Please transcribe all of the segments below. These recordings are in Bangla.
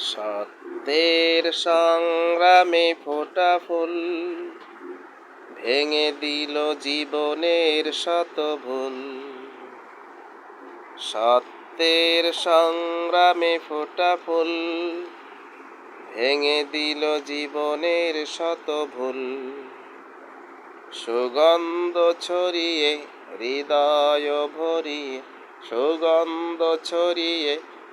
সত্যের সংগ্রামে ফোটা ফুল ভেঙে দিল জীবনের শত ভুল। সত্যের সংগ্রামে ফোটা ফুল ভেঙে দিল জীবনের শত ভুল। সুগন্ধ ছড়িয়ে, হৃদয় ভরিয়ে, সুগন্ধ ছড়িয়ে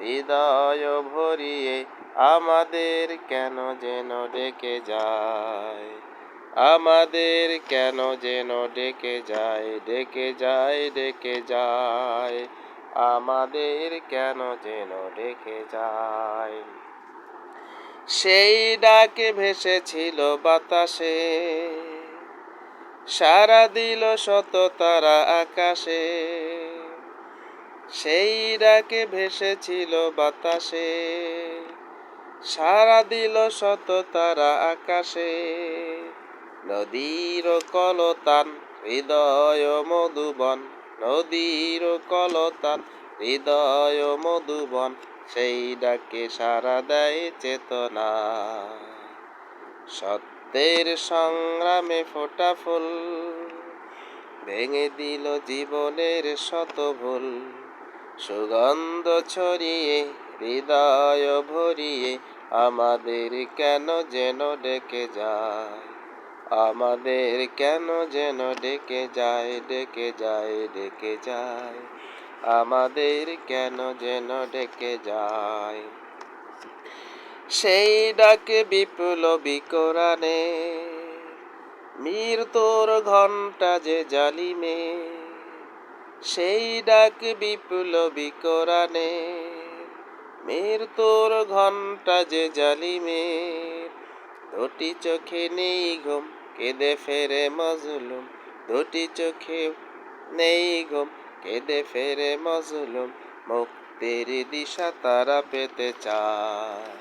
হৃদয় ভরিয়ে আমাদের কেন যেন ডেকে যায়? আমাদের কেন যেন ডেকে যায় ডেকে যায় ডেকে যায়? আমাদের কেন যেন ডেকে যায়? সেই ডাকে ভেসেছিল বাতাসে সারা দিল শত তারা আকাশে। সেই ডাকে ভেসেছিল বাতাসে সারা দিল শত তারা আকাশে। নদীর কলতান, হৃদয় মধুবন, নদীর কলতান, হৃদয় মধুবন, সেই ডাকে সারা দেয় চেতনা। সত্যের সংগ্রামে ফোটা ফুল, ভেঙে দিল জীবনের শত ভুল। সুগন্ধ ছড়িয়ে, হৃদয় ভরিয়ে, আমাদের কেন যেন ডেকে যায়? আমাদের কেন যেন ডেকে যায় ডেকে যায় ডেকে যায়? আমাদের কেন যেন ডেকে যায়? সেই ডাকে বিপুল মীর তোর ঘণ্টা যে জালিমে সেই ডাক বিপ্লবী কোরআনে মের তোর ঘণ্টা যে জালি জালিমে দুটি চোখে নেই ঘুম, কেঁদে ফেরে মজলুম, দুটি চোখে নেই ঘুম, কেঁদে ফেরে মজলুম, মুক্তির দিশা তারা পেতে চায়,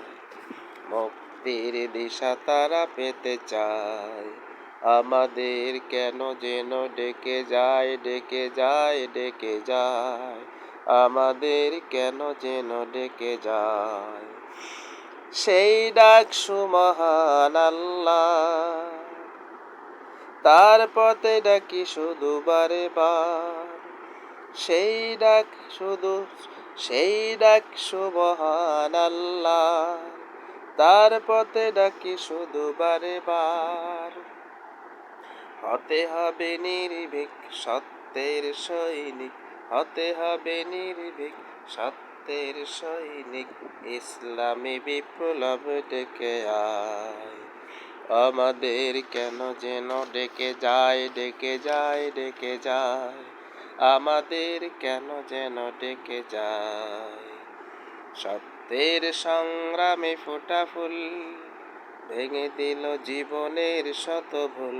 মুক্তির দিশা তারা পেতে চায়। আমাদের কেন যেন ডেকে যায় ডেকে যায় ডেকে যায়। আমাদের কেন যেন ডেকে যায়। সেই ডাক সুমহান আল্লাহ, তার পথে ডাকি শুধু বারে বার। সেই ডাক শুধু, সেই ডাক সুমহান আল্লাহ, তার পথে ডাকি শুধু বারে বার। হতে হবে নির্ভীক সত্যের সৈনিক, হতে হবে নির্ভীক সত্যের সৈনিক। ইসলামী বিপ্লব ডেকে আয়, আমাদের কেন যেন ডেকে যায় ডেকে যায় ডেকে যায়? আমাদের কেন যেন ডেকে যায়? সত্যের সংগ্রামে ফোটা ফুল, ভেঙে দিল জীবনের শত ভুল।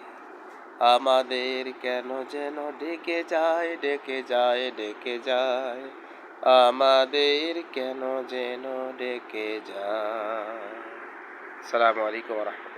আমাদের কেন যেন ডেকে যায় ডেকে যায় ডেকে যায়। আমাদের কেন যেন ডেকে যায়। সালামু আলাইকুম